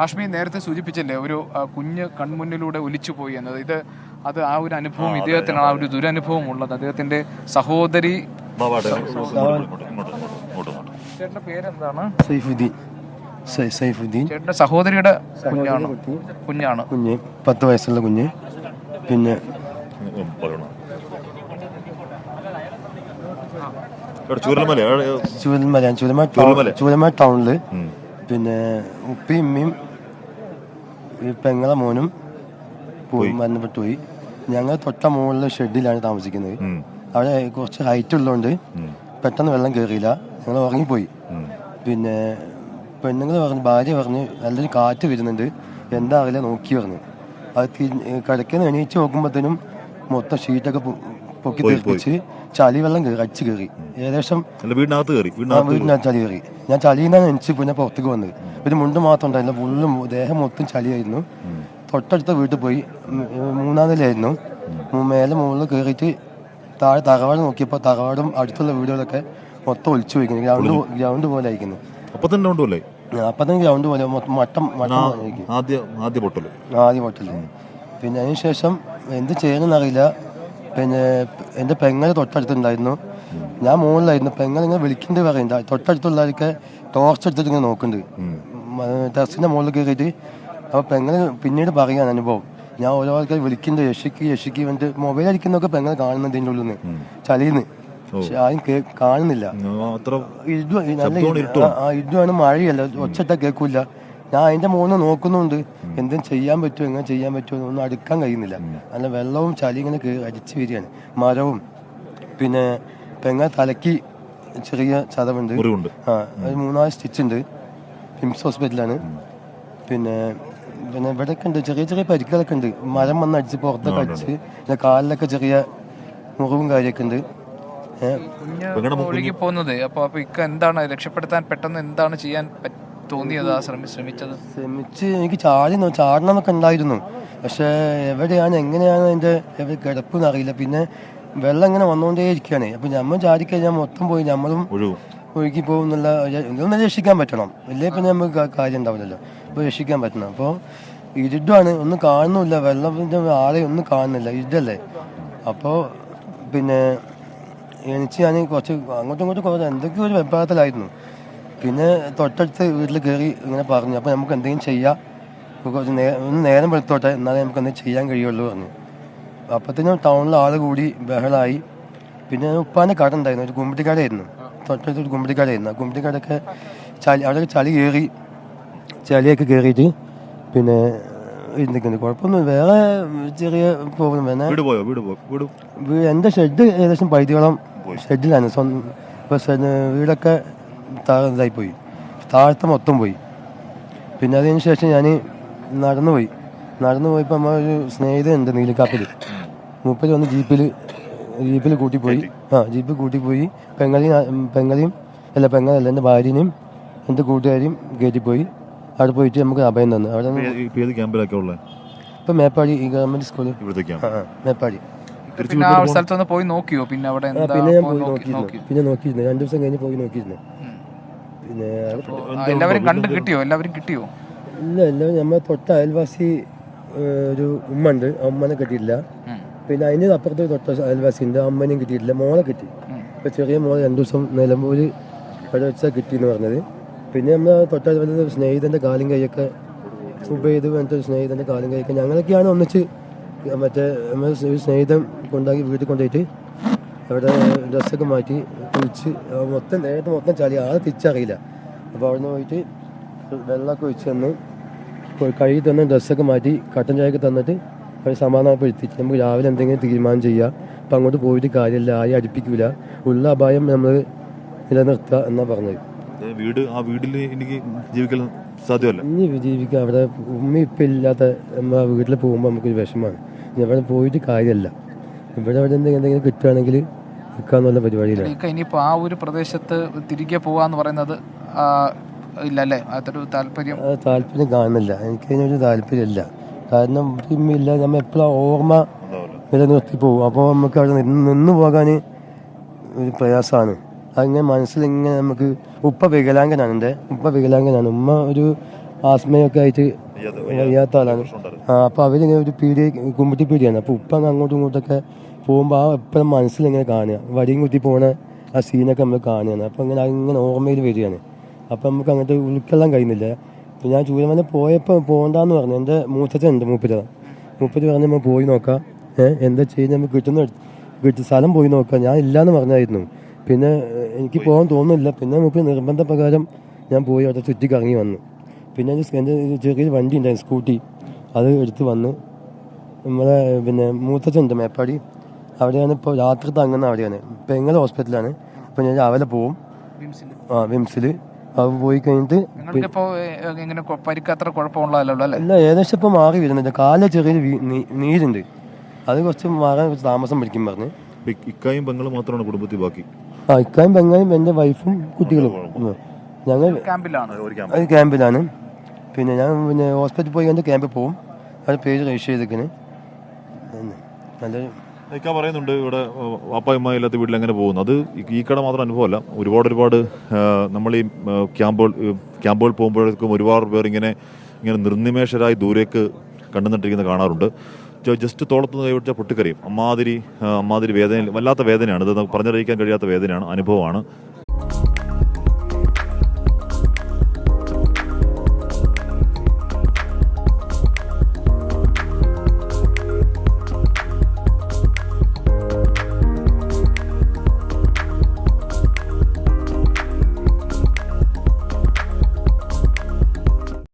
ഹാഷ്മി നേരത്തെ സൂചിപ്പിച്ചല്ലേ ഒരു കുഞ്ഞ് കൺമുന്നിലൂടെ ഒലിച്ചു പോയി എന്നത്. ഇത് അത് ആ ഒരു അനുഭവം ഇദ്ദേഹത്തിനാണ് ആ ഒരു ദുരനുഭവം ഉള്ളത് അദ്ദേഹത്തിന്റെ സഹോദരി ചേട്ടന്റെ പേരെന്താണ്? സൈഫുദ്ദീൻ. സൈഫുദ്ദീൻ. ചേട്ടന്റെ സഹോദരിയുടെ കുഞ്ഞാണ്? കുഞ്ഞാണ്. കുഞ്ഞ്. പത്ത് വയസ്സുള്ള കുഞ്ഞ്. പിന്നെ ചൂരൽമല ചൂരൽമല ചൂരമ ചൂരൽമല. ചൂരമ ടൗണിൽ പിന്നെ ഉപ്പയും ഉമ്മയും ഈ പെങ്ങളെ മോനും പോയി മരണപ്പെട്ടു പോയി. ഞങ്ങൾ തൊട്ട മുകളിലെ ഷെഡിലാണ് താമസിക്കുന്നത്. അവിടെ കുറച്ച് ഹൈറ്റ് ഉള്ളതുകൊണ്ട് പെട്ടെന്ന് വെള്ളം കയറിയില്ല ഞങ്ങൾ ഉറങ്ങിപ്പോയി. പിന്നെ പെണ്ണുങ്ങൾ പറഞ്ഞു ഭാര്യ പറഞ്ഞു നല്ലൊരു കാറ്റ് വരുന്നുണ്ട്. എന്താ അറിയില്ല നോക്കി പറഞ്ഞു അത് കിടക്കുന്ന എണീച്ച് നോക്കുമ്പോഴത്തേനും മൊത്തം ഷീറ്റൊക്കെ പൊക്കി തെറിപ്പിച്ച് ചളി വെള്ളം കയറി അടിച്ച് കയറി. ഏകദേശം വീടിനകത്ത് കയറി വീടിനകത്ത് ചളി കയറി. ഞാൻ ചളിയിൽ നിന്നാണ് പിന്നെ പുറത്തേക്ക് വന്നത്. ഒരു മുണ്ട് മാത്രം ഉണ്ടായില്ല ഫുള്ളും ദേഹം മൊത്തം ചളിയായിരുന്നു. തൊട്ടടുത്ത വീട്ടിൽ പോയി. മൂന്നാമതിലായിരുന്നു മൂന്നാം നിലയായിരുന്നു. മേലെ മുകളിൽ കയറിയിട്ട് താഴെ തറവാട് നോക്കിയപ്പോൾ തറവാടും അടുത്തുള്ള വീടുകളൊക്കെ മൊത്തം ഒളിച്ചു പോയിക്കുന്നു. ഗ്രൗണ്ട് ഗ്രൗണ്ട് പോലെ അയക്കുന്നു അപ്പൊ തന്നെ ഉണ്ടല്ലേ അപ്പം തന്നെ ഗ്രൗണ്ട് പോലെ മൊത്തം മട്ടം മട്ടം ആദ്യ പൊട്ടൽ. ആദ്യ പിന്നെ അതിന് ശേഷം എന്ത് ചെയ്യണമെന്ന് അറിയില്ല പിന്നെ എന്റെ പെങ്ങൾ തൊട്ടടുത്തുണ്ടായിരുന്നു. ഞാൻ മുകളിലായിരുന്നു പെങ്ങൾ ഇങ്ങനെ വിളിക്കേണ്ടി പറയുന്നുണ്ട് തൊട്ടടുത്തുള്ളവരൊക്കെ ടോർച്ച് എടുത്തിട്ട് ഇങ്ങനെ നോക്കുന്നുണ്ട്. ടെറസിന്റെ മുകളിൽ കയറിയിട്ട് അപ്പോൾ പെങ്ങൾ പിന്നീട് പറയുകയാണ് അനുഭവം ഞാൻ ഓരോ ആൾക്കാർ വിളിക്കുന്നുണ്ട്. യശിക്ക് യശിക്ക് വേണ്ടിട്ട് മൊബൈൽ അടിക്കുന്നൊക്കെ പെങ്ങൾ കാണുന്നുണ്ട് ഇതിന്റെ ഉള്ളിൽ നിന്ന് ചളിയിൽ പക്ഷെ ആരും കാണുന്നില്ല. ഇടുവാണ് മഴയല്ല. ഒച്ചട്ട കേൾക്കൂല ഞാൻ അതിന്റെ മൂന്ന് നോക്കുന്നുണ്ട്. എന്തും ചെയ്യാൻ പറ്റുമോ എങ്ങനെ ചെയ്യാൻ പറ്റുമോ ഒന്നും അടുക്കാൻ കഴിയുന്നില്ല. നല്ല വെള്ളവും ചളി ഇങ്ങനെ അരിച്ചു വരികയാണ്. മരവും പിന്നെ പെങ്ങ തലയ്ക്ക് ചെറിയ ചതവുണ്ട്. ആ ഒരു മൂന്നാൽ സ്റ്റിച്ച് ഉണ്ട്. പിംസ് ഹോസ്പിറ്റലാണ് പിന്നെ പിന്നെ ഇവിടെയൊക്കെ ഉണ്ട്. ചെറിയ ചെറിയ പരിക്കുകളൊക്കെ ഉണ്ട്. മരം വന്ന് അടിച്ച് പുറത്തൊക്കെ അടിച്ച് പിന്നെ കാലിലൊക്കെ ചെറിയ മുറിവും കാര്യമൊക്കെ ഉണ്ട്. ഏഹ് ഒഴുകി പോകുന്നത്. അപ്പൊ അപ്പൊ ഇക്ക എന്താണ്? രക്ഷപ്പെടുത്താൻ പെട്ടെന്ന് എന്താണ് ചെയ്യാൻ പറ്റ- തോന്നിയത് ശ്രമിച്ചത്? ശ്രമിച്ച് എനിക്ക് ചാടി നോ- ചാടണമെന്നൊക്കെ ഉണ്ടായിരുന്നു. പക്ഷേ എവിടെയാണ് എങ്ങനെയാണ് അതിന്റെ എവിടെ കിടപ്പെന്ന് അറിയില്ല പിന്നെ വെള്ളം ഇങ്ങനെ വന്നുകൊണ്ടേ ഇരിക്കുകയാണ്. അപ്പം നമ്മൾ ചാടിക്കഴിഞ്ഞാൽ മൊത്തം പോയി നമ്മളും ഒഴുകി. പോകും എന്നുള്ള ഇതൊന്നും രക്ഷിക്കാൻ പറ്റണം. ഇല്ലേ പിന്നെ നമുക്ക് കാര്യം ഉണ്ടാവില്ലല്ലോ. അപ്പോൾ രക്ഷിക്കാൻ പറ്റണം. അപ്പോൾ ഇരുട്ടാണ് ഒന്നും കാണുന്നില്ല വെള്ളത്തിന്റെ ആളെ ഒന്നും കാണുന്നില്ല. ഇരുട്ടല്ലേ അപ്പോൾ പിന്നെ എനിക്ക് ഞാൻ കുറച്ച് അങ്ങോട്ടും ഇങ്ങോട്ടും കുറച്ച് എന്തൊക്കെയോ ഒരു വെപ്രാളത്തിലായിരുന്നു. പിന്നെ തൊട്ടടുത്ത് വീട്ടിൽ കയറി ഇങ്ങനെ പറഞ്ഞു അപ്പോൾ നമുക്ക് എന്തെങ്കിലും ചെയ്യാം. കുറച്ച് ഒന്ന് നേരം വെളുത്തോട്ടെ എന്നാലേ നമുക്ക് എന്തെങ്കിലും ചെയ്യാൻ കഴിയുള്ളൂ പറഞ്ഞു. അപ്പത്തേനും ടൗണിൽ ആൾ കൂടി ബഹളമായി പിന്നെ ഉപ്പാന്റെ കട ഉണ്ടായിരുന്നു ഒരു കുമ്പിട്ടിക്കടയായിരുന്നു തൊട്ടടുത്ത് ഒരു കുമ്പിട്ടിക്കടയായിരുന്നു ആ കുമ്പിട്ടിക്കടയൊക്കെ ചളി അവിടെ ചളി കയറി ചളിയൊക്കെ കയറിയിട്ട് പിന്നെ ഇരുന്നിക്കുന്നു കുഴപ്പമൊന്നും വേറെ ചെറിയ പ്രോബ്ലം വീട് എന്റെ ഷെഡ് ഏകദേശം പൈതിയോളം ഷെഡിലാണ് സ്വന്തം ഇപ്പം വീടൊക്കെ താ- ഇതായി പോയി താഴത്തെ മൊത്തം പോയി പിന്നെ അതിന് ശേഷം ഞാൻ നടന്നു പോയി നടന്നു പോയപ്പോൾ നമ്മൾ ഒരു സ്നേഹിതനുണ്ട് നീലിക്കാപ്പിൽ മൂപ്പര് വന്ന് ജീപ്പിൽ ജീപ്പിൽ കൂട്ടിപ്പോയി. ആ ജീപ്പിൽ കൂട്ടിപ്പോയി. പെങ്ങളെയും പെങ്ങളെയും അല്ല പെങ്ങളല്ല എന്റെ ഭാര്യനെയും എന്റെ കൂട്ടുകാരെയും കയറ്റിപ്പോയി. അവിടെ പോയിട്ട് നമുക്ക് അഭയം തന്നു. അവിടെ ക്യാമ്പിലൊക്കെ ഉള്ളത് ഇപ്പം മേപ്പാടി ഈ ഗവൺമെന്റ് സ്കൂളിൽ ക്യാമ്പ്. ആ ആ, മേപ്പാടി. പിന്നെ ആ സ്ഥലത്തൊന്ന് പോയി നോക്കിയോ? പിന്നെ അവിടെ പിന്നെ ഞാൻ പോയി പോയി നോക്കി നോക്കിയിരുന്നു. നോക്കി. പിന്നെ നോക്കിയിരുന്നു. രണ്ടു ദിവസം കഴിഞ്ഞ് പോയി നോക്കിയിരുന്നു. എല്ലാവരും കണ്ടു കിട്ടിയോ? എല്ലാവരും കിട്ടിയോ? ഇല്ല എല്ലാവരും നമ്മൾ തൊട്ട അയൽവാസി ഒരു ഉമ്മ ഉണ്ട് അമ്മനെ കിട്ടിയില്ല പിന്നെ അതിന് അപ്പുറത്ത് തൊട്ട അയൽവാസി ഉണ്ട് അമ്മനെയും കിട്ടിയിട്ടില്ല. മോളെ കിട്ടി. ഇപ്പൊ ചെറിയ മോളെ രണ്ടു ദിവസം നിലമ്പൂര് അവിടെ വെച്ചാൽ കിട്ടിയെന്ന് പറഞ്ഞത്. പിന്നെ നമ്മൾ തൊട്ട അയൽവാസി സ്നേഹിതന്റെ കാലും കൈയൊക്കെ ഉപയോഗിത് മറ്റൊരു സ്നേഹിതന്റെ കാലും കൈയൊക്കെ ഞങ്ങളൊക്കെയാണ് ഒന്നിച്ച് മറ്റേ നമ്മൾ സ്നേഹിതം കൊണ്ടാക്കി വീട്ടിൽ കൊണ്ടുപോയിട്ട് അവിടെ ഡ്രസ്സൊക്കെ മാറ്റി ആ മൊത്തം നേരത്തെ മൊത്തം ചളി അത് തിരിച്ചറിയില്ല. അപ്പോൾ അവിടെ നിന്ന് പോയിട്ട് വെള്ളമൊക്കെ ഒഴിച്ച് തന്ന് കഴുകി തന്ന് ഡ്രസ്സൊക്കെ മാറ്റി കട്ടൻ ചായയൊക്കെ തന്നിട്ട് അവർ സമാധാനപ്പെടുത്തിയിട്ട് നമുക്ക് രാവിലെ എന്തെങ്കിലും തീരുമാനം ചെയ്യുക അപ്പം അങ്ങോട്ട് പോയിട്ട് കാര്യമില്ല ആരും അടുപ്പിക്കില്ല ഉള്ള അപായം നമ്മൾ നിലനിർത്തുക എന്നാണ് പറഞ്ഞത്. വീട് ആ വീട്ടിൽ എനിക്ക് ജീവിക്കാൻ സാധ്യമല്ല. ഇനി ജീവിക്കുക അവിടെ ഉമ്മ ഇപ്പം ഇല്ലാത്ത നമ്മൾ വീട്ടിൽ പോകുമ്പോൾ നമുക്കൊരു വിഷമമാണ്. ഇനി അവിടെ പോയിട്ട് കാര്യമല്ല. ഇവിടെ അവിടെ എന്തെങ്കിലും എന്തെങ്കിലും കിട്ടുകയാണെങ്കിൽ നിൽക്കാന്നുള്ള പരിപാടിയിലാണ്. ഇക്ക ഇനിയിപ്പോ ആ ഒരു പ്രദേശത്ത് തിരികെ പോവാന്ന് പറയുന്നത് ഇല്ലല്ലേ? ഇല്ല അല്ലേ അതൊരു താല്പര്യം. അത് താല്പര്യം കാണുന്നില്ല. എനിക്കതിനൊരു താല്പര്യമില്ല. കാരണം ഇല്ല നമ്മൾ എപ്പോഴും ഓർമ്മ നിലനിർത്തി പോകും അപ്പോൾ നമുക്ക് അവിടെ നിന്ന് നിന്ന് പോകാൻ ഒരു പ്രയാസമാണ് അങ്ങനെ മനസ്സിലിങ്ങനെ നമുക്ക് ഉപ്പ വികലാംഗനാണ് എന്റെ. ഉപ്പ വികലാംഗനാണ്. ഉമ്മ ഒരു ആസ്മയൊക്കെ ആയിട്ട് വയ്യാത്ത- ആളാണ്. അപ്പോൾ അവരിങ്ങനെ ഒരു പീടി കുമ്പിട്ടി പീടിയാണ്. അപ്പോൾ ഉപ്പ അങ്ങ് അങ്ങോട്ടും ഇങ്ങോട്ടൊക്കെ പോകുമ്പോൾ ആ എപ്പോഴും മനസ്സിലിങ്ങനെ കാണുക. വടിയും കുത്തി പോണ ആ സീനൊക്കെ നമ്മൾ കാണുകയാണ്. അപ്പോൾ അങ്ങനെ അങ്ങനെ ഓർമ്മയിൽ വരികയാണ്. അപ്പോൾ നമുക്ക് അങ്ങോട്ട് ഉൾക്കൊള്ളാൻ കഴിയുന്നില്ല. അപ്പോൾ ഞാൻ ചൂരമല പോയപ്പോൾ പോകണ്ടെന്ന് പറഞ്ഞു. എന്റെ മൂത്തച്ഛൻ ഉണ്ട് മൂപ്പര്. മൂപ്പര് പറഞ്ഞ് നമ്മൾ പോയി നോക്കാം. ഏഹ് എന്താ ചെയ്യുന്നത് നമുക്ക് കിട്ടുന്ന കിട്ടി സ്ഥലം പോയി നോക്കാം. ഞാൻ ഇല്ലയെന്ന് പറഞ്ഞായിരുന്നു. പിന്നെ എനിക്ക് പോകാൻ തോന്നുന്നില്ല. പിന്നെ നമുക്ക് നിർബന്ധ പ്രകാരം ഞാൻ പോയി അവിടെ ചുറ്റി കറങ്ങി വന്നു. പിന്നെ എന്റെ ചെറിയൊരു വണ്ടി ഉണ്ടായിരുന്നു സ്കൂട്ടി. അത് എടുത്ത് വന്ന് നമ്മളെ പിന്നെ മൂത്തച്ഛന്റെ മേപ്പാടി. അവിടെയാണ് ഇപ്പോൾ രാത്രി തങ്ങുന്ന അവിടെയാണ്. ഇപ്പം എങ്ങനെ ഹോസ്പിറ്റലാണ് അപ്പോൾ ഞാൻ രാവിലെ പോവും. ആ വിംസിൽ അത് പോയി കഴിഞ്ഞിട്ട് നിങ്ങൾക്ക് ഇപ്പോൾ എങ്ങനെ കൊ- പരിക്ക് അത്ര കുഴപ്പമുള്ളതല്ലോ അല്ലേ? അല്ല ഏകദേശം ഇപ്പോൾ മാറി വരുന്നുണ്ട്. കാലിൽ ചെറിയൊരു നീരുണ്ട്. അത് കുറച്ച് മാറാൻ കുറച്ച് താമസം പിടിക്കും പറഞ്ഞ്. ഇക്കായും പെങ്ങളും മാത്രമാണ് കുടുംബത്തിൽ ബാക്കി. ആ ഇക്കായും പെങ്ങായും എന്റെ വൈഫും കുട്ടികളും. ഞങ്ങൾ ക്യാമ്പിലാണ്. ക്യാമ്പിലാണ്. പിന്നെ ഞാൻ പിന്നെ ഹോസ്പിറ്റലിൽ പോയി കണ്ട് ക്യാമ്പിൽ പോവും. അത് പേര് രജിസ്റ്റർ ചെയ്തിരിക്കണ് നല്ലൊരു പറയുന്നുണ്ട് ഇവിടെ വാപ്പ ഉമ്മ ഇല്ലാത്ത വീട്ടിൽ എങ്ങനെ പോകുന്നു? അത് ഈ- കട മാത്രം അനുഭവമല്ല. ഒരുപാട് ഒരുപാട് നമ്മൾ ഈ ക്യാമ്പുകൾ ക്യാമ്പുകൾ പോകുമ്പോഴേക്കും ഒരുപാട് പേർ ഇങ്ങനെ ഇങ്ങനെ നിർനിമേഷരായി ദൂരേക്ക് കണ്ടുനട്ടിരിക്കുന്നത് കാണാറുണ്ട്. ജസ്റ്റ് തോളത്ത് നിന്ന് കൈവിടിച്ചാൽ പൊട്ടിക്കറിയും അമ്മാതിരി അമ്മാതിരി വേദന വല്ലാത്ത വേദനയാണ്. ഇത് പറഞ്ഞറിയിക്കാൻ കഴിയാത്ത വേദനയാണ് അനുഭവമാണ്.